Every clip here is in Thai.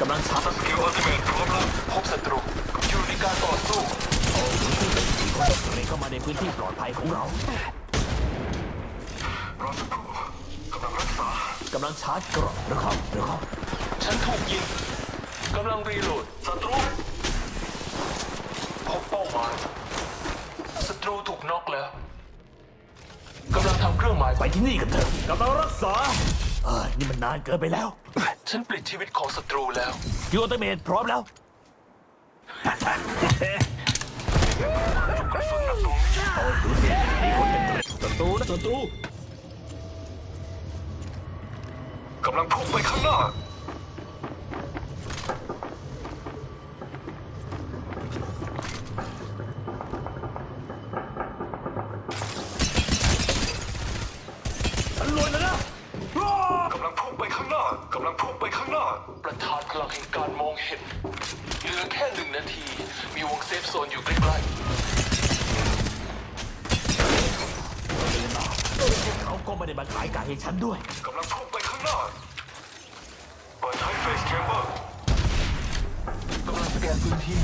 กำลังชาร์จสกิลอัลติเมทพร้อมแล้วพบศัตรูอยู่ในการต่อสู้เรเข้ามาในพื้นที่ปลอดภัยของเรารอสักครู่กำลังรักษากำลังชาร์จเกรอบเร็วเข้าเร็วเข้าฉันถูกยิงกำลังรีโหลดศัตรูพบเป้าหมายศัตรูถูกน็อกแล้วกำลังทำเครื่องหมายไปที่นี่กันเถอะกำลังรักษาเอ้ยนี่มันนานเกินไปแล้ว ฉันปลิดชีวิตของศัตรูแล้ว ยูอัลเตเมทพร้อมแล้วโอ้ยดูสิมีคนเป็นศัตรูนะศัตรู กำลังพุ่งไปข้างหน้า ฉันรวยแล้วนะ กำลังพุ่งไปข้างหน้า ประธานพลังแห่งการมองเห็น เหลือแค่หนึ่งนาที มีวงเซฟโซนอยู่ใกล้เขาก็ไม่ได้มาขายไก่ให้ฉันด้วย ๆกำลังพุ่งไปข้างหน้า เปิดใช้เฟสแชมเบอร์ กำลังสแกนพื้นที่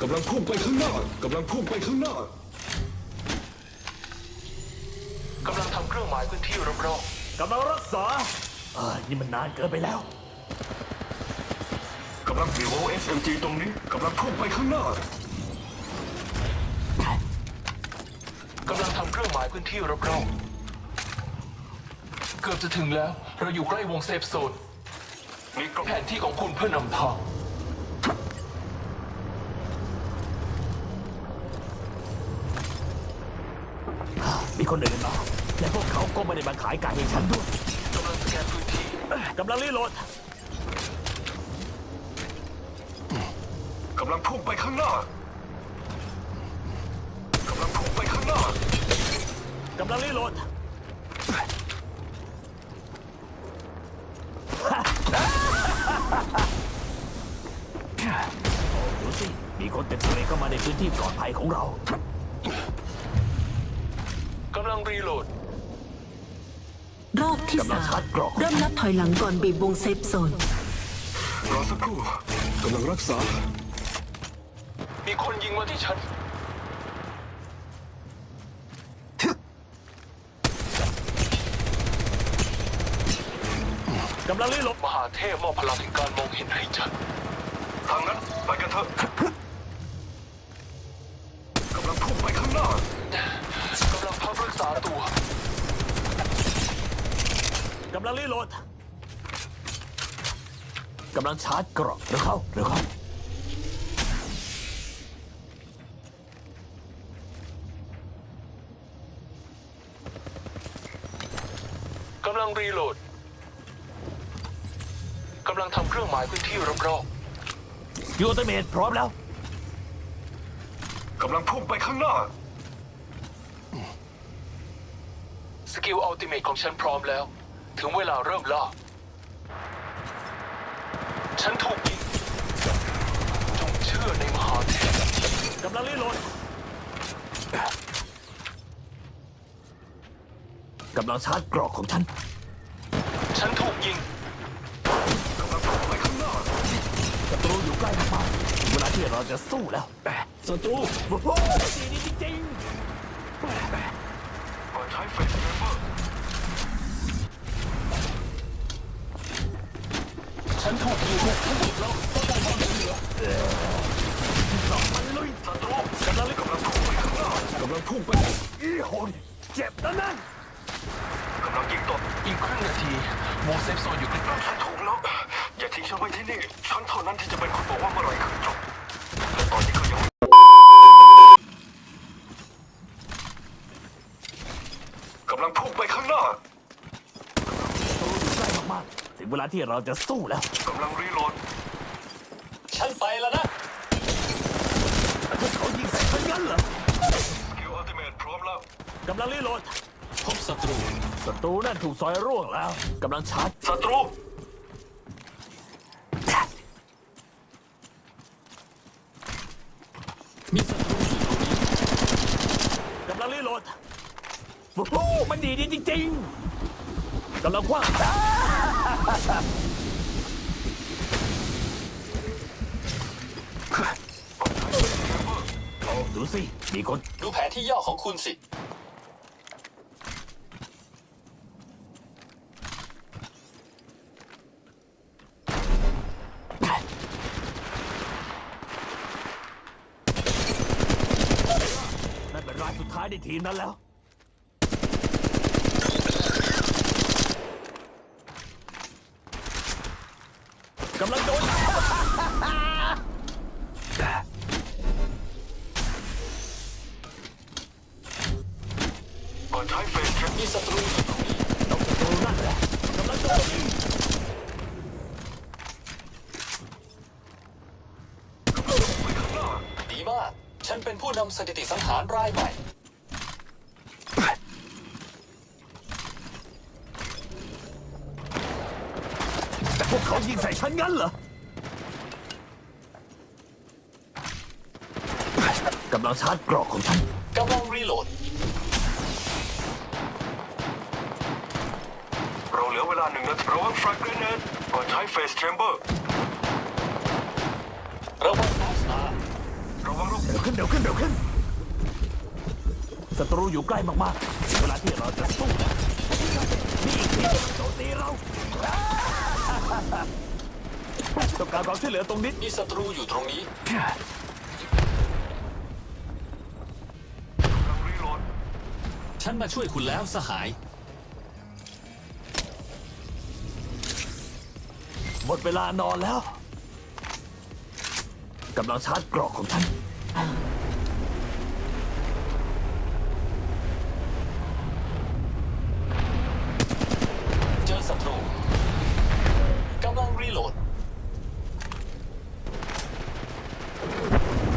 กำลังพุ่งไปข้างหน้ากำลังพุ่งไปข้างหน้ากำลังทำเครื่องหมายพื้นที่รอบกำลังรักษาเอ้ยนี่มันนานเกินไปแล้วกำลังมีโอ SMG ตรงนี้กำลังพุ่งไปข้างหน้าๆกำลังทำเครื่องหมายพื้นที่รอบๆเกือบจะถึงแล้ว เราอยู่ใกล้วงเซฟโซนมีแผนที่ของคุณเพื่อนำทาง มีคนอื่นมาและพวกเขาก็ไม่ได้มาขายไก่ให้ฉันด้วยกำลังสแกนพื้นที่กำลังรีโหลดกำลังพุ่งไปข้างหน้ากำลังพุ่งไปข้างหน้ากำลังรีโหลดโอ้ดูสิมีคนเต็มเลยเข้ามาในพื้นที่ปลอดภัยของเรา กำลังรีโหลด รอบที่กำลังสาชามร์จกรอบเริ่มนับถอยหลังก่อนบีบวงเซฟโซน รอสักครู่กำลังรักษา มีคนยิงมาที่ฉัน กำลังรีโหลด มหาเทพมอบพลังแห่งการมองเห็นให้ฉัน ทางนั้น ไปกันเถอะ กำลังพุ่งไปข้างหน้ากำลัง พักรักษาตัว กำลังรีโหลด กำลังชาร์จกรอบเร็วเข้าเร็วเข้า กำลังรีโหลด กำลังทำเครื่องหมายพื้นที่รอบยูอัลเตเมทพร้อมแล้ว กำลังพุ่งไปข้างหน้า ๆ สกิลอัลติเมทของฉันพร้อมแล้ว ถึงเวลาเริ่มล่า ฉันถูกยิงจงเชื่อในมหาเทพกำลังรีโหลดกำลังชาร์จกรอกของฉัน ฉันถูกยิงกำลังพุ่งไปข้างหน้าศัตรูอยู่ใกล้มากๆถึงเวลาที่เราจะสู้แล้วศัตรูโอ้โหดีนี้จริงเปิดใช้เฟสแชมเบอร์ฉันถูกยิงๆมันลุยศัตรูกำลังรีบกำลังพุ่งไปข้างหน้ากำลังพุ่งไปอีโหนเจ็บนะนั่นกำลังยิงต่ออีกครึ่งนาทีวงเซฟโซนอยู่ใกล้ฉันถูกแล้วอย่าทิ้งฉันไว้ที่นี่ฉันเท่านั้นที่จะเป็นคนบอกว่าเมื่อไหรคือจบและตอนนี้ก็ยังกำลังพุ่งไปข้างหน้าศัตรูอยู่ใกล้มากๆถึงเวลาที่เราจะสู้แล้ว กำลังรีโหลด ฉันไปแล้วนะพวกเขายิงใส่ฉันงั้นเหรอสกิลอัลติเมทพร้อมแล้ว กำลังรีโหลดพบศัตรูศัตรูนั่นถูกซอยร่วงแล้วกำลังชาร์จศัตรู มีศัตรูอยู่ตรงนี้กำลังรีโหลด โอ้โหมันดีดีจริงๆกำลังคว้างโอ้ดูสิ มีคน ดูแผนที่ย่อของคุณสิ นั่นเป็นรายสุดท้ายในทีมนั้นแล้ว กำลังโดนเปิดใช้เฟสแชมมีศัตรูอยู่ตรงนี้ต้องศัตรูนั่นแหละกำลังโดนดีมาก ฉันเป็นผู้นำสถิติสังหารรายใหม่ แต่พวกเขายิงใส่ฉันงั้นเหรอกำลังชาร์จกรอกของฉันกำลังรีโหลด เราเหลือเวลาหนึ่งนาทีระวังแฟลกเกรเนตเปิดใช้เฟสแชมเบอร์ระวังมอสตาร์ระวังลูกเดี๋ยวขึ้นเดี๋ยวขึ้นเดี๋ยวขึ้นศัตรูอยู่ใกล้มากๆ เวลาที่เราจะสู้นะมีอีกทีมโจมตีเรา ต้องการความช่วยเหลือตรงนี้มีศัตรูอยู่ตรงนี้กำลังรีโหลดฉันมาช่วยคุณแล้วสหาย หมดเวลานอนแล้วกำลังชาร์จกรอกของฉัน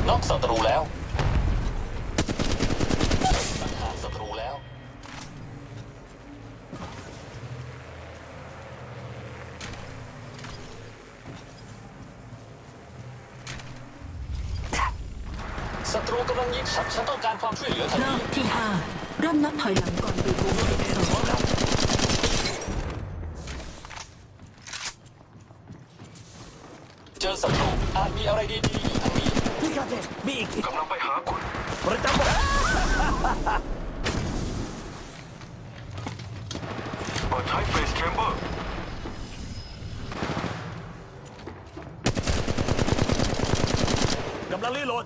น็อกศัตรูแล้วสังหารศัตรูแล้ว ศัตรูกำลังยิงฉันฉันต้องการความช่วยเหลือทันรอทีบที่ห้าเริ่มนับถอยหลังก่อนบีบวงเซฟโซนเจอศัตรูอาจมีอะไรดีๆอยู่ทางนี้พี่คาเท มีอีกทีกำลังไปหาคุณ ประจำบอกเปิดใช้เฟสแชมเบอร์กำลังรีโหลด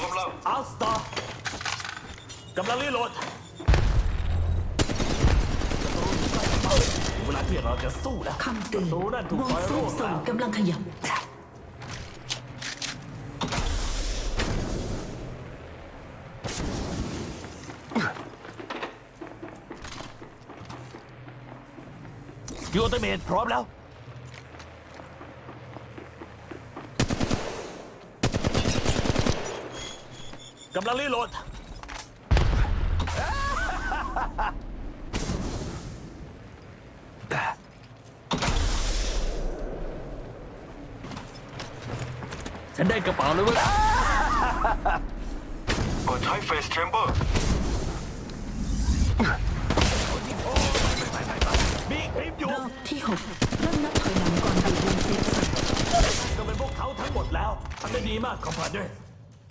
ร้อมแล้วอัลสตาร์กำลังรีโหลดเวลาที่เราจะสู้นะคำเตือนศัตรูนั่นถูกวงซอยเซร่วฟงโซแล้นวกำลังขยับ ยูเตเมนพร้อมแล้ว กำลังรีโหลด ฉันได้กระเป๋าเลยเว้ยเปิดใช้เฟสแชมเบอร์มีอีกทีมอยู่รอบที่หกเริ่มนับถอยหลังก่อนบีบวงเซฟโซน ก็เป็นพวกเขาทั้งหมดแล้วทำได้ดีมากคอมพาเดอร์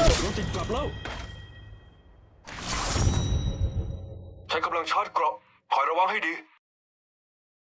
รถติดกลับแล้วฉันกำลังชาร์จเกราะคอยระวังให้ดี